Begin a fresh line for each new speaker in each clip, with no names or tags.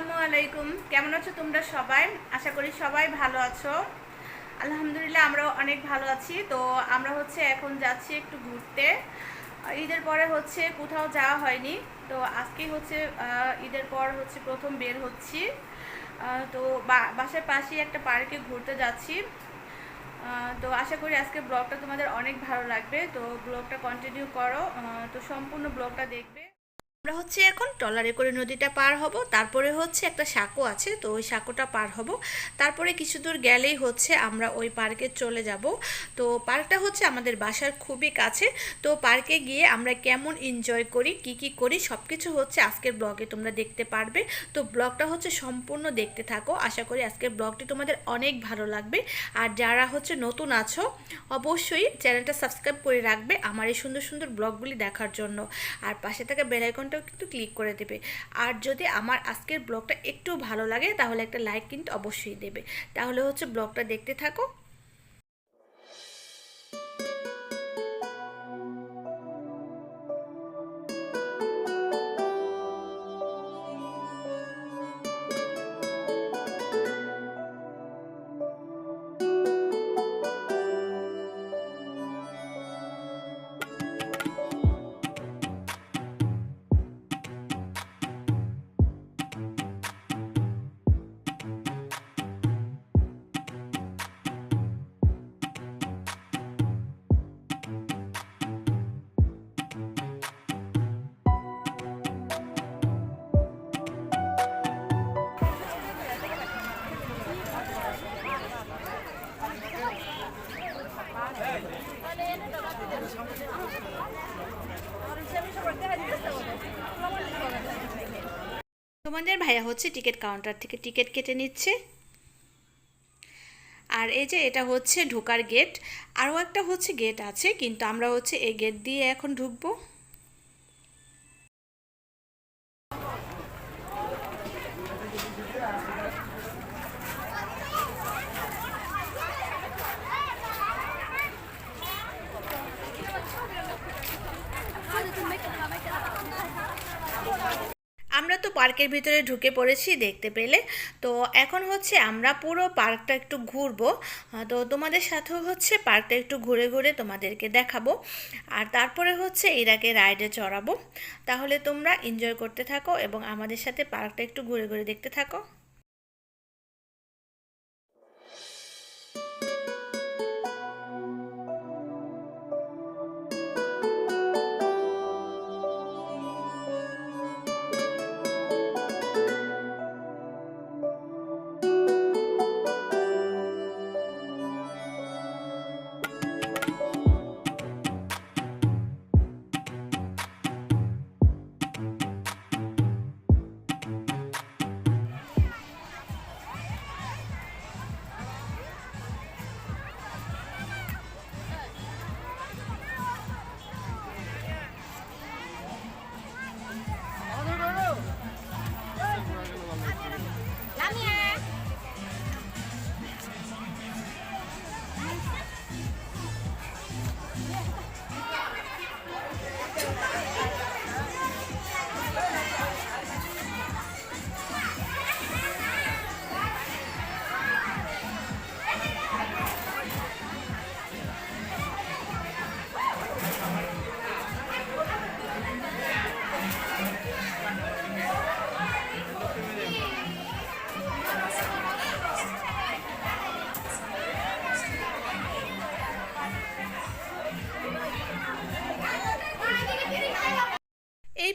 আসসালামু আলাইকুম। কেমন আছো তোমরা সবাই? আশা করি সবাই ভালো আছো। আলহামদুলিল্লাহ আমরাও অনেক ভালো আছি। তো আমরা হচ্ছে এখন যাচ্ছি একটু ঘুরতে। ঈদের পরে হচ্ছে কোথাও যাওয়া হয়নি। তো আজকেই হচ্ছে ঈদের পর হচ্ছে প্রথম বের হচ্ছি। তো বাসার পাশেই একটা পার্কে ঘুরতে যাচ্ছি। তো আশা করি আজকে ব্লগটা তোমাদের অনেক ভালো লাগবে। তো ব্লগটা কন্টিনিউ করো। তো সম্পূর্ণ ব্লগটা দেখবে। আমরা হচ্ছে এখন ট্রলারে করে নদীটা পার হব। তারপরে হচ্ছে একটা সাঁকো আছে, তো ওই সাঁকোটা পার হব। তারপরে কিছু দূর গেলেই হচ্ছে আমরা ওই পার্কে চলে যাব। তো পার্কটা হচ্ছে আমাদের বাসার খুবই কাছে। তো পার্কে গিয়ে আমরা কেমন এনজয় করি, কি কি করি সব কিছু হচ্ছে আজকের ব্লগে তোমরা দেখতে পারবে। তো ব্লগটা হচ্ছে সম্পূর্ণ দেখতে থাকো। আশা করি আজকের ব্লগটি তোমাদের অনেক ভালো লাগবে। আর যারা হচ্ছে নতুন আছো, অবশ্যই চ্যানেলটা সাবস্ক্রাইব করে রাখবে আমার এই সুন্দর সুন্দর ব্লগগুলি দেখার জন্য। আর পাশে থাকা বেল আইকনটাও কিন্তু ক্লিক করে দেবে। আর যদি আমার আজকের ব্লগটা একটু ভালো লাগে, তাহলে একটা লাইক কিন্তু অবশ্যই দেবে। তাহলে হচ্ছে ব্লগটা দেখতে থাকো। তোমাদের ভাইয়া হচ্ছে টিকিট কাউন্টার থেকে টিকিট কেটে নিচ্ছে। আর এই যে এটা হচ্ছে ঢোকার গেট আরও একটা হচ্ছে গেট আছে, কিন্তু আমরা হচ্ছে এই গেট দিয়ে এখন ঢুকবো আমরা তো পার্কের ভিতরে ঢুকে পড়েছি, দেখতে পেলে। তো এখন হচ্ছে আমরা পুরো পার্কটা একটু ঘুরবো। তো তোমাদের সাথেও হচ্ছে পার্কটা একটু ঘুরে ঘুরে তোমাদেরকে দেখাবো। আর তারপরে হচ্ছে এরাকে রাইডে চড়াবো। তাহলে তোমরা এনজয় করতে থাকো এবং আমাদের সাথে পার্কটা একটু ঘুরে ঘুরে দেখতে থাকো।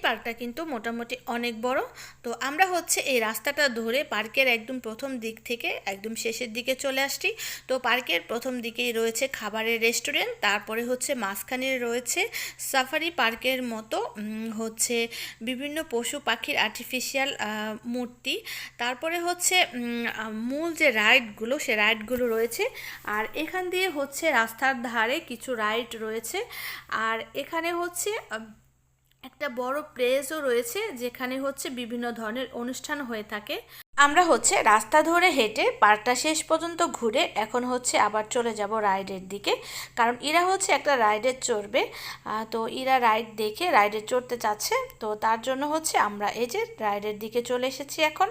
পার্কটা কিন্তু মোটামুটি অনেক বড়। তো আমরা হচ্ছে এই রাস্তাটা ধরে পার্কের একদম প্রথম দিক থেকে একদম শেষের দিকে চলে আসছি। তো পার্কের প্রথম দিকেই রয়েছে খাবারের রেস্টুরেন্ট, তারপরে হচ্ছে মাঝখানে রয়েছে সাফারি পার্কের মতো হচ্ছে বিভিন্ন পশু পাখির আর্টিফিশিয়াল মূর্তি। তারপরে হচ্ছে মূল যে রাইডগুলো, সে রাইডগুলো রয়েছে। আর এখান দিয়ে হচ্ছে রাস্তার ধারে কিছু রাইড রয়েছে। আর এখানে হচ্ছে একটা বড় প্লেসও রয়েছে যেখানে হচ্ছে বিভিন্ন ধরনের অনুষ্ঠান হয়ে থাকে। আমরা হচ্ছে রাস্তা ধরে হেঁটে পার্কটা শেষ পর্যন্ত ঘুরে এখন হচ্ছে আবার চলে যাব রাইডের দিকে। কারণ ইরা হচ্ছে একটা রাইডে চড়বে। তো ইরা রাইড দেখে রাইডে চড়তে চাচ্ছে। তো তার জন্য হচ্ছে আমরা এই যে রাইডের দিকে চলে এসেছি এখন।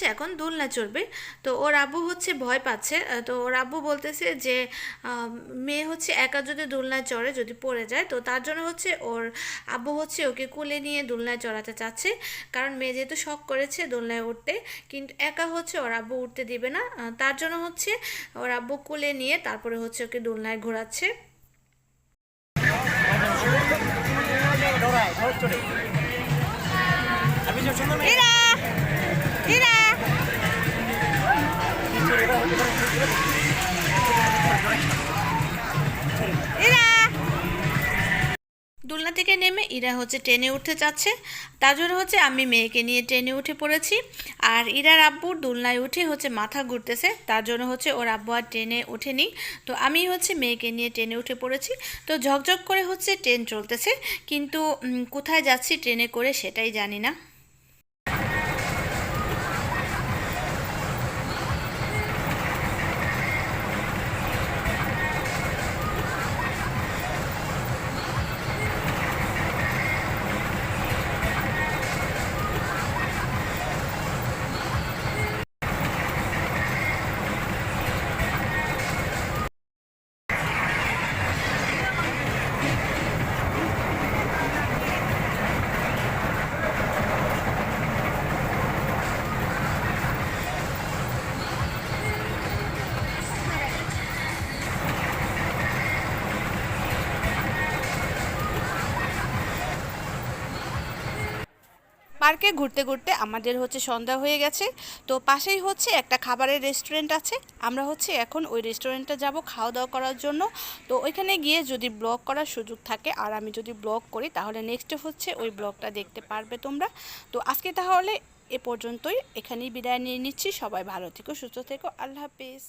হচ্ছে এখন দোলনা চড়বে। তো ওর আব্বু হচ্ছে ভয় পাচ্ছে। তো ওর আব্বু বলতেছে যে মেয়ে হচ্ছে একা যদি দোলনায় চড়ে, যদি পড়ে যায়, তো তার জন্য হচ্ছে ওর আব্বু হচ্ছে ওকে কোলে নিয়ে দোলনায় চড়াতে চাচ্ছে। কারণ মেয়ে যেহেতু শখ করেছে দোলনায় উঠতে, কিন্তু একা হচ্ছে ওর আব্বু উঠতে দিবে না। তার জন্য হচ্ছে ওর আব্বু কোলে নিয়ে তারপরে হচ্ছে ওকে দোলনায় ঘোরাচ্ছে। এরা! দোলনা থেকে নেমে ইরা হচ্ছে ট্রেনে উঠতে চাচ্ছে তার জন্য হচ্ছে আমি মেয়েকে নিয়ে ট্রেনে উঠে পড়েছি। আর ইরার আব্বুর দোলনায় উঠে হচ্ছে মাথা ঘুরতেছে। তার জন্য হচ্ছে ওর আব্বু আর ট্রেনে ওঠেনি। তো আমি হচ্ছে মেয়েকে নিয়ে ট্রেনে উঠে পড়েছি। তো ঝকঝক করে হচ্ছে ট্রেন চলতেছে। কিন্তু কোথায় যাচ্ছি, ট্রেনে করে সেটাই জানি না। পার্কে ঘুরতে ঘুরতে আমাদের হচ্ছে সন্ধ্যা হয়ে গেছে। তো পাশেই হচ্ছে একটা খাবারের রেস্টুরেন্ট আছে। আমরা হচ্ছে এখন ওই রেস্টুরেন্টে যাব খাওয়া দাওয়া করার জন্য। তো ওইখানে গিয়ে যদি ব্লগ করার সুযোগ থাকে আর আমি যদি ব্লগ করি, তাহলে নেক্সট হচ্ছে ওই ব্লগটা দেখতে পারবে তোমরা। তো আজকে তাহলে এ পর্যন্তই। এখানেই বিদায় নিয়ে নিচ্ছি। সবাই ভালো থেকো, সুস্থ থেকো। আল্লাহ হাফিজ।